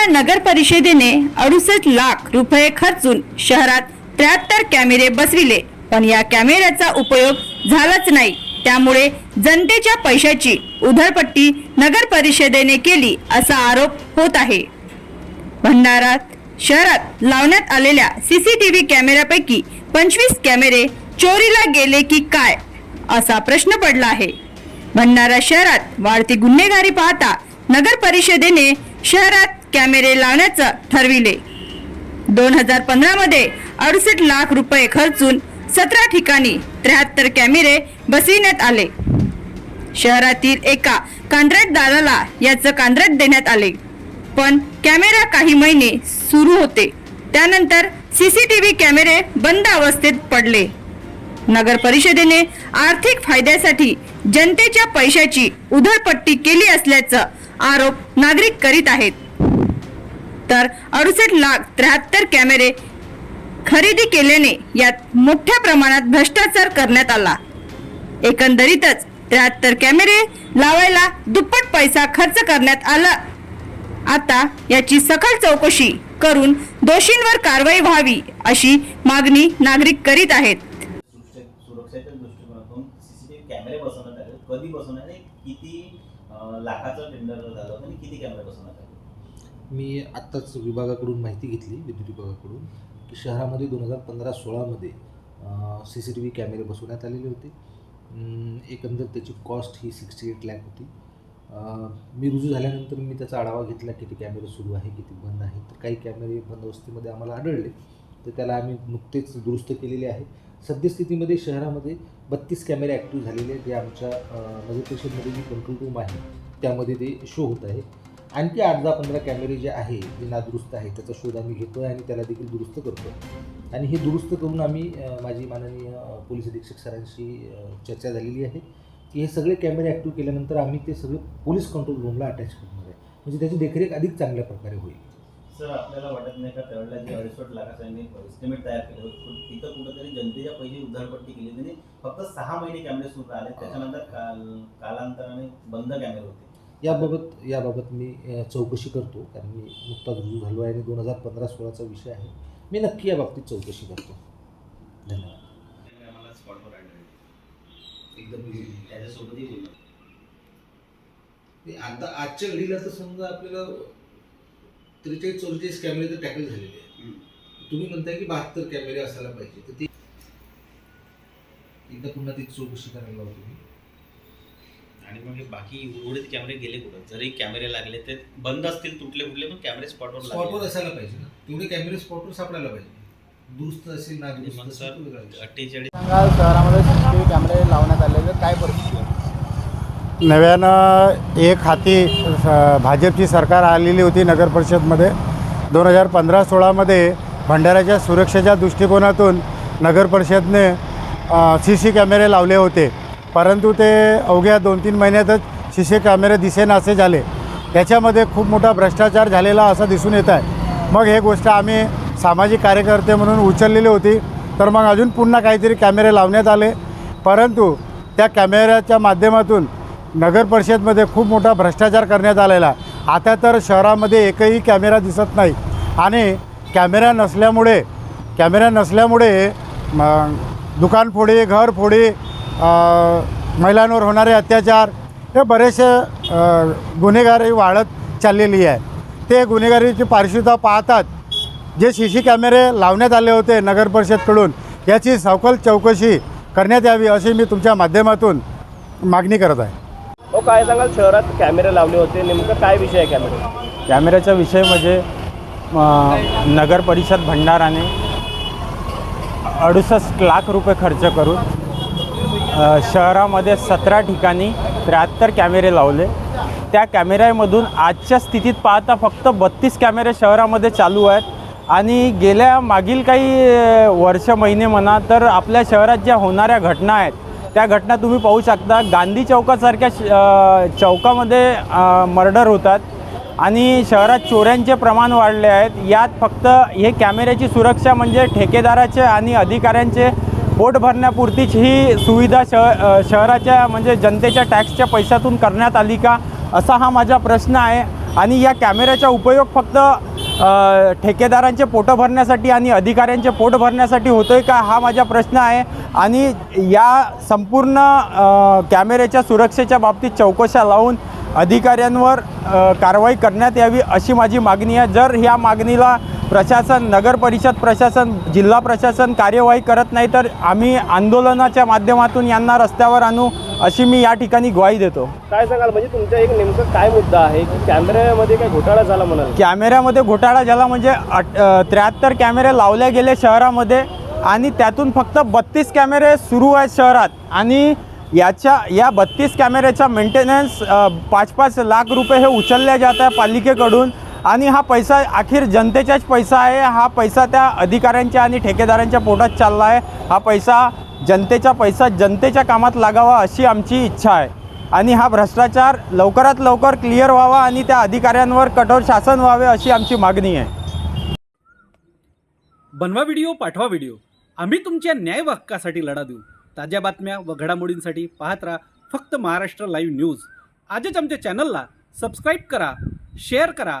भंडारा नगर परिषदेने अडुसष्ट लाख रुपये खर्चून शहरात त्र्याहत्तर कॅमेरे बसविले. पण या कॅमेऱ्याचा उपयोग झालाच नाही. त्यामुळे जनतेच्या पैशाची उधळपट्टी नगर परिषदेने केली असा आरोप होत आहे. भंडारात शहरात लावण्यात आलेल्या सीसीटीव्ही कॅमेऱ्यापैकी पंचवीस कॅमेरे चोरीला गेले की काय असा प्रश्न पडला आहे. भंडारा शहरात वाढती गुन्हेगारी पाहता नगर परिषदेने शहरात कॅमेरे लावण्याचं ठरविले. दोन हजार पंधरामध्ये अडुसष्ट लाख रुपये खर्चून सतरा ठिकाणी त्र्याहत्तर कॅमेरे बसविण्यात आले. शहरातील एका कंत्राटदाराला याचं कंत्राट देण्यात आले. पण कॅमेरा काही महिने सुरू होते. त्यानंतर सीसीटीव्ही कॅमेरे बंद अवस्थेत पडले. नगर परिषदेने आर्थिक फायद्यासाठी जनतेच्या पैशाची उधळपट्टी केली असल्याचा आरोप नागरिक करीत आहेत. तर अडुसष्ट लाख त्र्याहत्तर कॅमेरे खरेदी केल्याने यात मोठ्या प्रमाणात भ्रष्टाचार करण्यात आला. एकंदरीतच त्र्याहत्तर कॅमेरे लावायला दुप्पट पैसा खर्च करण्यात आला. आता याची सखल चौकशी करून दोषींवर कारवाई व्हावी अशी मागणी नागरिक करीत आहेत. कॅमेरे बसवण्यात आले. कधी बसवण्यात किती लाखाचं टेंडर झालं किती कॅमेरे बसवण्यात मी आत्ताच विभागाकडून माहिती घेतली विद्युत विभागाकडून की शहरामध्ये दोन हजार पंधरा सोळामध्ये सी सी टी व्ही कॅमेरे बसवण्यात आलेले होते. एकंदर त्याची कॉस्ट ही सिक्स्टी एट लॅक होती मी रुजू झाल्यानंतर मी त्याचा आढावा घेतला किती कॅमेरे सुरू आहे किती बंद आहे. तर काही कॅमेरे बंद अवस्थेमध्ये आम्हाला आढळले. तर त्याला आम्ही नुकतेच दुरुस्त केलेले आहे. सद्यस्थितीमध्ये शहरामध्ये बत्तीस कॅमेरे ॲक्टिव्ह झालेले आहेत. जे आमच्या अं, नगर जी कंट्रोल रूम आहे त्यामध्ये ते शो होत आहे. आणखी आठ दहा पंधरा कॅमेरे जे आहे जे नादुरुस्त आहे त्याचा शोध आम्ही घेतो आहे आणि त्याला देखील दुरुस्त करतो आणि हे दुरुस्त करून आम्ही माझी माननीय पोलीस अधीक्षक सरांशी चर्चा झालेली आहे. की हे सगळे कॅमेरे ॲक्टिव्ह केल्यानंतर आम्ही ते सगळे पोलीस कंट्रोल रूमला अटॅच करणार आहे. म्हणजे त्याची देखरेख अधिक चांगल्या प्रकारे होईल. सर आपल्याला वाटत नाही का त्यावेळेला जे अडीचशे लाखाचं एस्टिमेट तयार केलं होतं? तिथं कुठंतरी जनतेच्या पैसे उधारपट्टी केली त्यांनी फक्त सहा महिने कॅमेरे सुरू आले त्याच्यानंतर काल कालांतराने बंद कॅमेरे होते. याबाबत याबाबत मी चौकशी करतो. कारण मी नुकताच रुजू झालो आहे आणि दोन हजार पंधरा सोळाचा विषय आहे. मी नक्की या बाबतीत चौकशी करतो. धन्यवाद. एकदम आता आजच्या घडीला तर समजा आपल्याला त्रेचाळीस चौवेचाळीस कॅमेरे तर टॅकल झालेले आहेत. तुम्ही म्हणताय की बहात्तर कॅमेरे असायला पाहिजे. तर ते एकदा पुन्हा ती चौकशी करायला लावा तुम्ही. आणि मग हे बाकी उर्वरित कॅमेरे गेले कुठं? जरी कॅमेरे लागले ते बंद असतील तुटले फुटले पण कॅमेरे स्पॉटवर स्पॉटवर असायला पाहिजे ना. तेवढे कॅमेरे स्पॉटवर सापडायला पाहिजे. दुरुस्त असेल ना मग सर. अठ्ठेचाळीस शहरामध्ये सीसीटीव्ही कॅमेरे लावण्यात आले तर काय परिस्थिती आहे? नव्यानं एक हाती भाजपची सरकार आलेली होती नगर परिषदमध्ये. दोन हजार पंधरा सोळामध्ये भंडाऱ्याच्या सुरक्षेच्या दृष्टिकोनातून नगर परिषदने सी सी कॅमेरे लावले होते. परंतु ते अवघ्या दोन तीन महिन्यातच सी सी कॅमेरे दिसेनासे झाले. याच्यामध्ये खूप मोठा भ्रष्टाचार झालेला असा दिसून येत आहे. मग हे गोष्ट आम्ही सामाजिक कार्यकर्ते म्हणून उचललेली होती. तर मग अजून पुन्हा काहीतरी कॅमेरे लावण्यात आले. परंतु त्या कॅमेऱ्याच्या माध्यमातून नगर परिषदमध्ये खूप मोठा भ्रष्टाचार करण्यात आलेला. आता तर शहरामध्ये एकही कॅमेरा दिसत नाही. आणि कॅमेरा नसल्यामुळे कॅमेरा नसल्यामुळे दुकानफोडी घरफोडी महिलांवर होणारे अत्याचार हे बरेचसे गुन्हेगारी वाढत चाललेली आहे. ते गुन्हेगारीची पार्श्वता पाहतात. जे सी सी कॅमेरे लावण्यात आले होते नगर परिषदकडून याची सखोल चौकशी करण्यात यावी अशी मी तुमच्या माध्यमातून मागणी करत आहे. हो काय सांगाल? शहरात कॅमेरे लावले होते. नेमकं काय विषय आहे कॅमेरे? कॅमेऱ्याचा विषय म्हणजे नगर परिषद भंडाराने अडुसष्ट लाख रुपये खर्च करून शहरामध्ये सतरा ठिकाणी त्र्याहत्तर कॅमेरे लावले. त्या कॅमेऱ्यामधून आजच्या स्थितीत पाहता फक्त बत्तीस कॅमेरे शहरामध्ये चालू आहेत. आणि गेल्या मागील काही वर्ष महिने म्हणा तर आपल्या शहरात ज्या होणाऱ्या घटना आहेत त्या घटना तुम्ही पाहू शकता. गांधी चौकासारख्या श- चौकामध्ये मर्डर होतात आणि शहरात चोऱ्यांचे प्रमाण वाढले आहेत. यात फक्त हे कॅमेऱ्याची सुरक्षा म्हणजे ठेकेदाराचे आणि अधिकाऱ्यांचे पोट भरण्यापुरतीच ही सुविधा शह शहराच्या म्हणजे जनतेच्या टॅक्सच्या पैशातून करण्यात आली का? असा हा माझा प्रश्न आहे. आणि या कॅमेऱ्याचा उपयोग फक्त ठेकेदारांचे पोटं भरण्यासाठी आणि अधिकाऱ्यांचे पोट भरण्यासाठी होतो आहे का? हा माझा प्रश्न आहे. आणि या संपूर्ण कॅमेऱ्याच्या सुरक्षेच्या बाबतीत चौकशा लावून अधिकाऱ्यांवर कारवाई करण्यात यावी अशी माझी मागणी आहे. जर ह्या मागणीला प्रशासन नगर परिषद प्रशासन जिल्हा प्रशासन कार्यवाही करत नाही तर आम्ही आंदोलनाच्या माध्यमातून यांना रस्त्यावर आणू अशी मी या ठिकाणी ग्वाही देतो. काय सांगाल? म्हणजे तुमचा एक नेमकं काय मुद्दा आहे? की कॅमेऱ्यामध्ये काय घोटाळा झाला म्हणाल? कॅमेऱ्यामध्ये घोटाळा झाला म्हणजे त्र्याहत्तर कॅमेरे लावले गेले शहरामध्ये आणि त्यातून फक्त बत्तीस कॅमेरे सुरू आहेत शहरात आणि याच्या या बत्तीस कॅमेऱ्याचा मेंटेनन्स पाच पाच लाख रुपये हे उचलल्या जात आहे पालिकेकडून. आणि हा पैसा अखेर जनतेचाच पैसा आहे. हा पैसा त्या अधिकाऱ्यांच्या आणि ठेकेदारांच्या पोटात चालला आहे. हा पैसा जनतेचा पैसा जनतेच्या कामात लागावा अशी आमची इच्छा आहे. आणि हा भ्रष्टाचार लवकरात लवकर क्लिअर व्हावा आणि त्या अधिकाऱ्यांवर कठोर शासन व्हावे अशी आमची मागणी आहे. बनवा व्हिडिओ पाठवा व्हिडिओ. आम्ही तुमच्या न्याय हक्कासाठी लढा देऊ. ताज्या बातम्या व घडामोडींसाठी पाहत राहा फक्त महाराष्ट्र लाईव्ह न्यूज. आजच आमच्या चॅनलला सबस्क्राईब करा शेअर करा